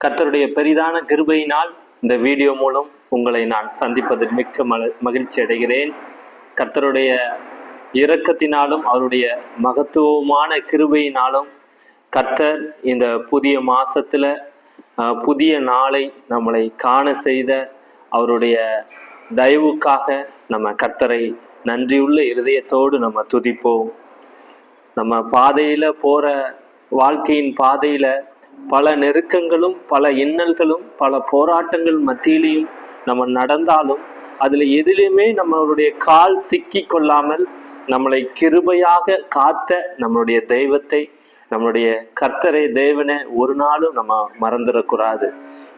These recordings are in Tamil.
கர்த்தருடைய பெரிதான கிருபையினால் இந்த வீடியோ மூலம் உங்களை நான் சந்திப்பதில் மிக்க மல மகிழ்ச்சி அடைகிறேன். கர்த்தருடைய இரக்கத்தினாலும் அவருடைய மகத்துவமான கிருபையினாலும் கர்த்தர் இந்த புதிய மாசத்துல புதிய நாளை நம்மளை காண செய்த அவருடைய தயவுக்காக நம்ம கர்த்தரை நன்றியுள்ள இருதயத்தோடு நம்ம துதிப்போம். நம்ம பாதையில போற வாழ்க்கையின் பாதையில பல நெருக்கங்களும் பல இன்னல்களும் பல போராட்டங்கள் மத்தியிலையும் நம்ம நடந்தாலும் அதுல எதிலையுமே நம்மளுடைய கால் சிக்கி கொள்ளாமல் நம்மளை கிருபையாக காத்த நம்மளுடைய தெய்வத்தை நம்மளுடைய கர்த்தரை தேவனை ஒரு நாளும் நம்ம மறந்துடக்கூடாது.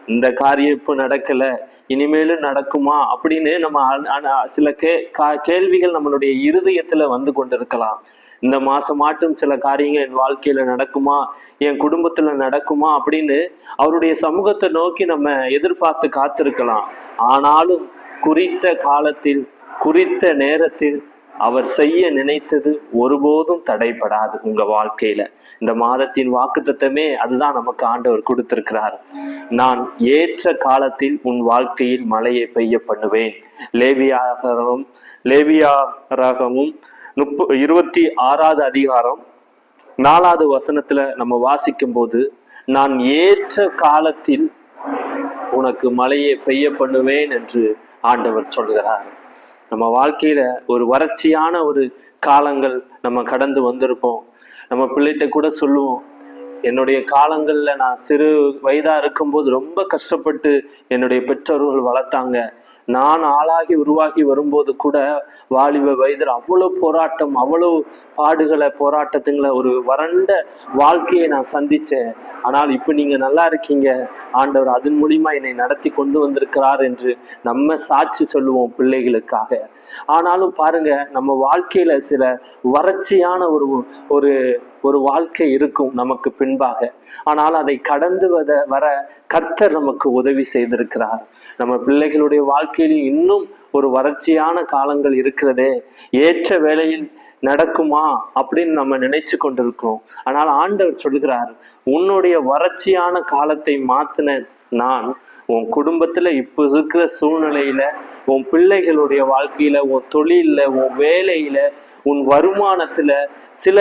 இந்த காரியம் இப்போ நடக்கல இனிமேலும் நடக்குமா அப்படின்னு நம்ம சில கே கா- கேள்விகள் நம்மளுடைய இருதயத்துல வந்து கொண்டிருக்கலாம். இந்த மாசம் மாட்டும் சில காரியங்கள் என் வாழ்க்கையில நடக்குமா? என் குடும்பத்துல நடக்குமா? அப்படின்னு அவருடைய சமூகத்தை நோக்கி நம்ம எதிர்பார்த்து காத்திருக்கலாம். ஆனாலும் குறித்த காலத்தில் குறித்த நேரத்தில் அவர் செய்ய நினைத்தது ஒருபோதும் தடைபடாது உங்க வாழ்க்கையில. இந்த மாதத்தின் வாக்குத்தத்தமே அதுதான் நமக்கு ஆண்டவர் கொடுத்திருக்கிறார். நான் ஏற்ற காலத்தில் உன் வாழ்க்கையில் மழையை பெய்ய பண்ணுவேன். லேவியாகரும் லேவியாராகமும் முப்ப இருபத்தி ஆறாவது அதிகாரம் நாலாவது வசனத்துல நம்ம வாசிக்கும் போது நான் ஏற்ற காலத்தில் உனக்கு மழையை பெய்ய பண்ணுவேன் என்று ஆண்டவர் சொல்கிறார் நம்ம வாழ்க்கையில ஒரு வறட்சியான ஒரு காலங்கள் நம்ம கடந்து வந்திருப்போம். நம்ம பிள்ளைகிட்ட கூட சொல்லுவோம் என்னுடைய காலங்கள்ல நான் சிறு வயதா இருக்கும்போது ரொம்ப கஷ்டப்பட்டு என்னுடைய பெற்றோர்கள் வளர்த்தாங்க. நான் ஆளாகி உருவாகி வரும்போது கூட வாலிப வயதில் அவ்வளவு போராட்டம் அவ்வளவு பாடுகளை போராட்டத்துங்களை ஒரு வறண்ட வாழ்க்கையை நான் சந்தித்தேன். ஆனால் இப்போ நீங்கள் நல்லா இருக்கீங்க. ஆண்டவர் அதன் மூலிமா என்னை நடத்தி கொண்டு வந்திருக்கிறார் என்று நம்ம சாட்சி சொல்லுவோம் பிள்ளைகளுக்காக. ஆனாலும் பாருங்க நம்ம வாழ்க்கையில சில வறட்சியான ஒரு ஒரு ஒரு வாழ்க்கை இருக்கும் நமக்கு பின்பாக. ஆனால் அதை கடந்து வத வர கர்த்தர் நமக்கு உதவி செய்திருக்கிறார். நம்ம பிள்ளைகளுடைய வாழ்க்கையில் இன்னும் ஒரு வறட்சியான காலங்கள் இருக்கிறதே. ஏற்ற வேளையில் நடக்குமா அப்படின்னு நம்ம நினைச்சு கொண்டிருக்கிறோம். ஆனால் ஆண்டவர் சொல்கிறார் உன்னுடைய வறட்சியான காலத்தை மாத்தின நான் உன் குடும்பத்துல இப்ப இருக்கிற சூழ்நிலையில உன் பிள்ளைகளுடைய வாழ்க்கையில உன் தொழில்ல உன் வேலையில உன் வருமானத்துல சில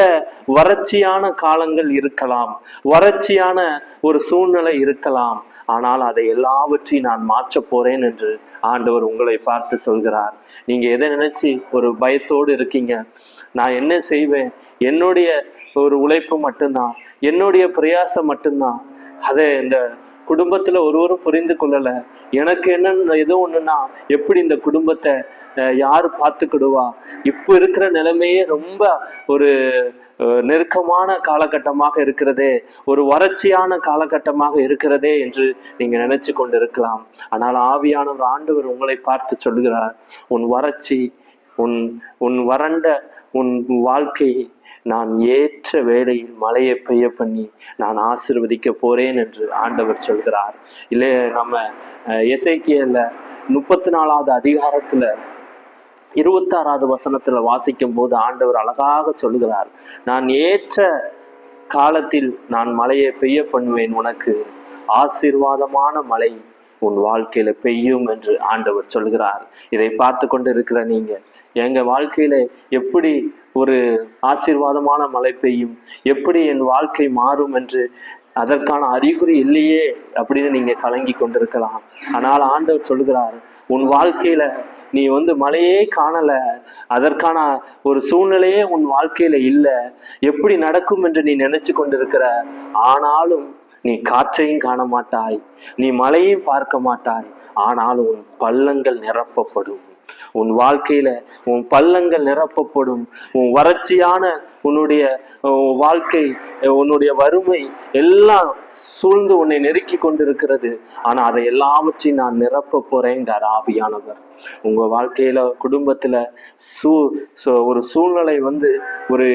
வறட்சியான காலங்கள் இருக்கலாம் வறட்சியான ஒரு சூழ்நிலை இருக்கலாம். ஆனால் அதை எல்லாவற்றையும் நான் மாற்ற போறேன் என்று ஆண்டவர் உங்களை பார்த்து சொல்கிறார். நீங்க எதை நினைச்சு ஒரு பயத்தோடு இருக்கீங்க? நான் என்ன செய்வேன்? என்னுடைய ஒரு உழைப்பு மட்டும்தான்? என்னுடைய பிரயாசம் மட்டும்தான்? அதை இந்த குடும்பத்துல ஒருவரும் புரிந்து கொள்ளல. எனக்கு என்னன்னு எதுவும் ஒண்ணுன்னா எப்படி இந்த குடும்பத்தை யாரு பார்த்துக்கிடுவா? இப்போ இருக்கிற நிலைமையே ரொம்ப ஒரு நெருக்கமான காலகட்டமாக இருக்கிறதே ஒரு வறட்சியான காலகட்டமாக இருக்கிறதே என்று நீங்க நினைச்சு கொண்டிருக்கலாம். ஆனால் ஆவியானவர் ஆண்டவர் உங்களை பார்த்து சொல்கிறார் உன் வறட்சி உன் உன் வறண்ட உன் வாழ்க்கையை நான் ஏற்ற வேளையில் மழையை பெய்ய பண்ணி நான் ஆசிர்வதிக்க போறேன் என்று ஆண்டவர் சொல்கிறார். இல்லை நம்ம இசைக்கியல்ல முப்பத்தி நாலாவது அதிகாரத்துல இருபத்தாறாவது வசனத்துல வாசிக்கும் போது ஆண்டவர் அழகாக சொல்லுகிறார் நான் ஏற்ற காலத்தில் நான் மழையை பெய்ய பண்ணுவேன் உனக்கு ஆசீர்வாதமான மழை உன் வாழ்க்கையில பெய்யும் என்று ஆண்டவர் சொல்கிறார் இதை பார்த்து கொண்டு இருக்கிற நீங்க எங்க வாழ்க்கையில எப்படி ஒரு ஆசீர்வாதமான மழை பெய்யும் எப்படி என் வாழ்க்கை மாறும் என்று அதற்கான அறிகுறி இல்லையே அப்படின்னு நீங்க கலங்கி கொண்டிருக்கலாம். ஆனால் ஆண்டவர் சொல்கிறார் உன் வாழ்க்கையில நீ வந்து மழையே காணல. அதற்கான ஒரு சூழ்நிலையே உன் வாழ்க்கையில இல்லை. எப்படி நடக்கும் என்று நீ நினைச்சு கொண்டிருக்கிற? ஆனாலும் நீ காற்றையும் காண மாட்டாய். நீ மழையும் பார்க்க மாட்டாய். ஆனாலும் உன் பள்ளங்கள் நிரப்பப்படும். உன் வாழ்க்கையில உன் பள்ளங்கள் நிரப்பப்படும். உன் வறட்சியான உன்னுடைய வாழ்க்கை உன்னுடைய வறுமை எல்லாம் சூழ்ந்து உன்னை நெருக்கி கொண்டிருக்கிறது. ஆனா அதை எல்லாவற்றையும் நான் நிரப்ப போறேங்கிறார் ஆவியானவர் உங்க வாழ்க்கையில குடும்பத்துல சூ சு- ஒரு சூழ்நிலை வந்து ஒரு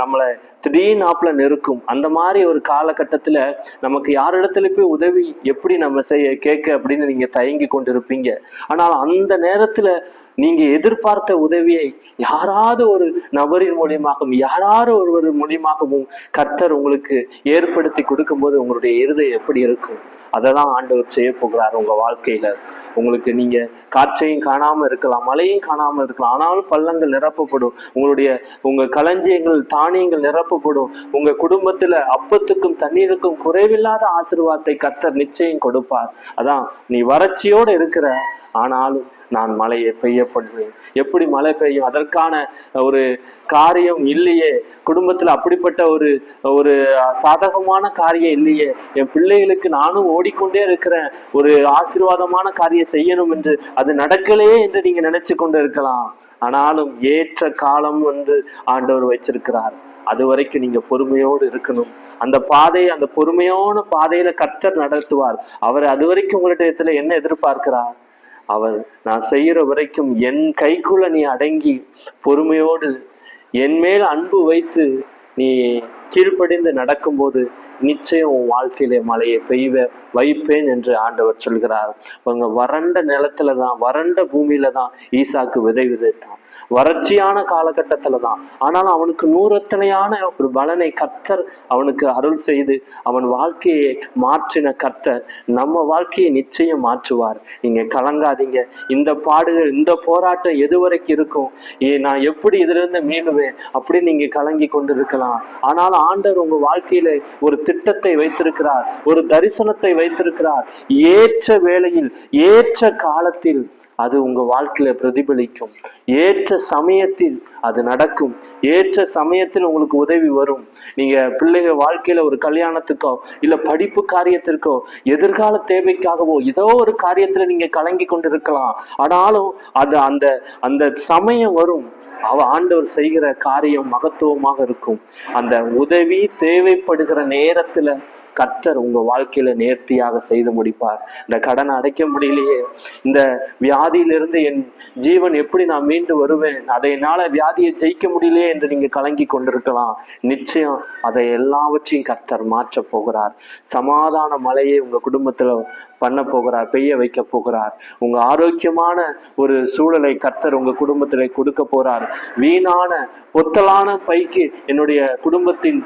நம்மளை திடீர்னு ஆப்பில் நெருக்கும். அந்த மாதிரி ஒரு காலகட்டத்துல நமக்கு யாரிடத்துல போய் உதவி எப்படி நம்ம செய்ய கேட்க அப்படின்னு நீங்க தயங்கி கொண்டிருப்பீங்க. ஆனால் அந்த நேரத்துல நீங்க எதிர்பார்த்த உதவியை யாராவது ஒரு நபரின் மூலியமாகவும் யாராவது ஒருவர் மூலியமாகவும் கர்த்தர் உங்களுக்கு ஏற்படுத்தி கொடுக்கும்போது உங்களுடைய இருதை எப்படி இருக்கும்? அதை தான் ஆண்டவர் செய்ய போகிறார் உங்க வாழ்க்கையில. உங்களுக்கு நீங்க காற்றையும் காணாம இருக்கலாம் மழையும் காணாம இருக்கலாம். ஆனாலும் பள்ளங்கள் நிரப்பப்படும். உங்களுடைய உங்க களஞ்சியங்கள் தானியங்கள் நிரப்பப்படும். உங்க குடும்பத்துல அப்பத்துக்கும் தண்ணீருக்கும் குறைவில்லாத ஆசிர்வாதத்தை கத்தர் நிச்சயம் கொடுப்பார். அதான் நீ வறட்சியோடு இருக்கிற ஆனாலும் நான் மழையை பெய்ய பண்ணுவேன் எப்படி மழை பெய்யும்? அதற்கான ஒரு காரியம் இல்லையே. குடும்பத்துல அப்படிப்பட்ட ஒரு ஒரு சாதகமான காரியம் இல்லையே. என் பிள்ளைகளுக்கு நானும் ஓடிக்கொண்டே இருக்கிறேன். ஒரு ஆசீர்வாதமான காரியம் செய்யணும் என்று. அது நடக்கலையே என்று நீங்க நினைச்சு கொண்டு இருக்கலாம். ஆனாலும் ஏற்ற காலம் வந்து ஆண்டவர் வச்சிருக்கிறார் அது வரைக்கும் நீங்க பொறுமையோடு இருக்கணும். அந்த பாதையை அந்த பொறுமையான பாதையில கர்த்தர் நடத்துவார். அவர் அது வரைக்கும் உங்களிடத்துல என்ன எதிர்பார்க்கிறார்? அவர் நான் செய்யற வரைக்கும் என் கைக்குள்ள நீ அடங்கி பொறுமையோடு என் மேல் அன்பு வைத்து நீ கீழ்ப்படிந்து நடக்கும்போது நிச்சயம் உன் வாழ்க்கையிலே மழையை பெய்வ வைப்பேன் என்று ஆண்டவர் சொல்கிறார். உங்க வறண்ட நிலத்துல தான் வறண்ட பூமியில தான் ஈசாக்கு விதை விதைத்தான். வறட்சியான காலகட்டத்துல தான் ஆனாலும் அவனுக்கு நூறத்தனையான ஒரு பலனை கர்த்தர் அவனுக்கு அருள் செய்து அவன் வாழ்க்கையை மாற்றின கர்த்தர் நம்ம வாழ்க்கையை நிச்சயம் மாற்றுவார். நீங்க கலங்காதீங்க. இந்த பாடுகள் இந்த போராட்டம் எது வரைக்கும் இருக்கும்? ஏ நான் எப்படி இதுல இருந்து மீளுவேன்? அப்படி நீங்க கலங்கி கொண்டு இருக்கலாம் ஆனாலும் ஆண்டவர் உங்க வாழ்க்கையில ஒரு திட்டத்தை வைத்திருக்கிறார் ஒரு தரிசனத்தை வைத்திருக்கிறார். ஏற்ற வேளையில் ஏற்ற காலத்தில் அது உங்க வாழ்க்கையில பிரதிபலிக்கும். ஏற்ற சமயத்தில் அது நடக்கும். ஏற்ற சமயத்தில் உங்களுக்கு உதவி வரும். நீங்க பிள்ளைங்க வாழ்க்கையில ஒரு கல்யாணத்துக்கோ இல்ல படிப்பு காரியத்திற்கோ எதிர்கால தேவைக்காகவோ ஏதோ ஒரு காரியத்துல நீங்க கலங்கி கொண்டு இருக்கலாம் ஆனாலும் அது அந்த அந்த சமயம் வரும். அவ ஆண்டவர் செய்கிற காரியம் மகத்துவமாக இருக்கும். அந்த உதவி தேவைப்படுகிற நேரத்துல கர்த்தர் உங்க வாழ்க்கையில நேர்த்தியாக செய்து முடிப்பார். இந்த கடனை அடைக்க முடியலையே. இந்த வியாதியிலிருந்து என் ஜீவன் எப்படி நான் மீண்டு வருவேன்? அதை என்னால வியாதியை ஜெயிக்க முடியலையே என்று நீங்க கலங்கி கொண்டிருக்கலாம். நிச்சயம் அதை எல்லாவற்றையும் கர்த்தர் மாற்ற போகிறார். சமாதான மலையை உங்க குடும்பத்துல பண்ண போகிறார் பெய்ய வைக்க போகிறார். உங்க ஆரோக்கியமான ஒரு சூழலை கர்த்தர் உங்க குடும்பத்தில் கொடுக்க போறார். வீணான பொத்தலான பைக்கு என்னுடைய குடும்பத்தின்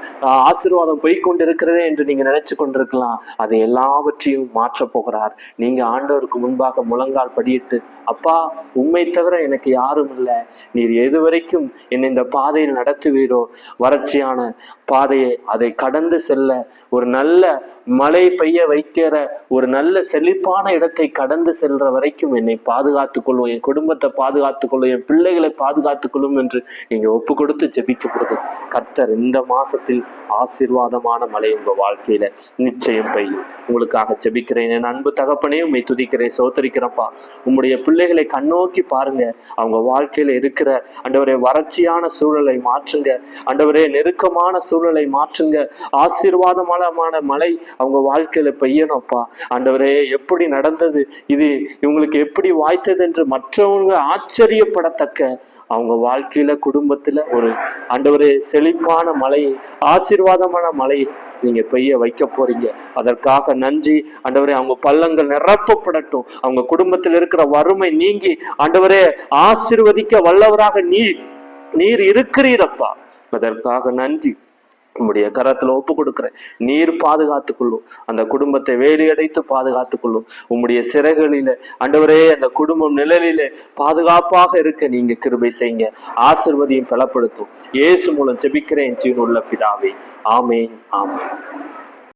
ஆசீர்வாதம் போய் கொண்டிருக்கிறதே என்று நீங்க நினைச்சு கொண்டிருக்கலாம். அதை எல்லாவற்றையும் மாற்ற போகிறார். நீங்க ஆண்டவருக்கு முன்பாக முழங்கால் படியிட்டு அப்பா உண்மை தவிர எனக்கு யாரும் இல்லை. நீர் எது வரைக்கும் என்னை இந்த பாதையில் நடத்துவீரோ? வறட்சியான பாதையை அதை கடந்து செல்ல ஒரு நல்ல மழை பெய்ய வைக்கிற ஒரு நல்ல செழிப்பான இடத்தை கடந்து செல்ற வரைக்கும் என்னை பாதுகாத்துக் கொள்வோம் என் குடும்பத்தை பாதுகாத்துக் கொள்ளும் என் பிள்ளைகளை பாதுகாத்துக் கொள்ளும் என்று நீங்க ஒப்பு கொடுத்து ஜெபிக்கப்படுது கர்த்தர் இந்த மாசத்தில் ஆசீர்வாதமான மழை உங்க வாழ்க்கையில நிச்சயம் பெய்யும். உங்களுக்காக ஜெபிக்கிறேன். என் அன்பு தகப்பனே உண்மை துதிக்கிறேன். சோத்தரிக்கிறப்பா உங்களுடைய பிள்ளைகளை கண்ணோக்கி பாருங்க. அவங்க வாழ்க்கையில இருக்கிற அண்டவரே வறட்சியான சூழலை மாற்றுங்க. அண்டவரே நெருக்கமான சூழலை மாற்றுங்க. ஆசீர்வாதமான மழை அவங்க வாழ்க்கையில பெய்யணும்ப்பா. ஆண்டவரே எப்படி நடந்தது இது? இவங்களுக்கு எப்படி வாய்த்தது என்று மற்றவங்க ஆச்சரியப்படத்தக்க அவங்க வாழ்க்கையில குடும்பத்துல ஒரு ஆண்டவரே செழிப்பான மழையை ஆசீர்வாதமான மழையை நீங்க பெய்ய வைக்க போறீங்க. அதற்காக நன்றி. ஆண்டவரே அவங்க பள்ளங்கள் நிரப்பப்படட்டும். அவங்க குடும்பத்தில் இருக்கிற வறுமை நீங்கி ஆண்டவரே ஆசிர்வதிக்க வல்லவராக நீர் நீர் இருக்கிறீரப்பா. அதற்காக நன்றி. உம்முடைய கரத்துல ஒப்பு கொடுக்கிறேன். நீர் பாதுகாத்துக் கொள்ளும் அந்த குடும்பத்தை வேலியடைத்து பாதுகாத்துக் கொள்ளும் உம்முடைய சிறைகளில அண்டவரே அந்த குடும்பம் நிழலிலே பாதுகாப்பாக இருக்க நீங்க கிருபை செய்யுங்க. ஆசிர்வதியும் பலப்படுத்தும். இயேசு மூலம் ஜெபிக்கிறேன் ஜீவனுள்ள பிதாவே. ஆமென் ஆமென்.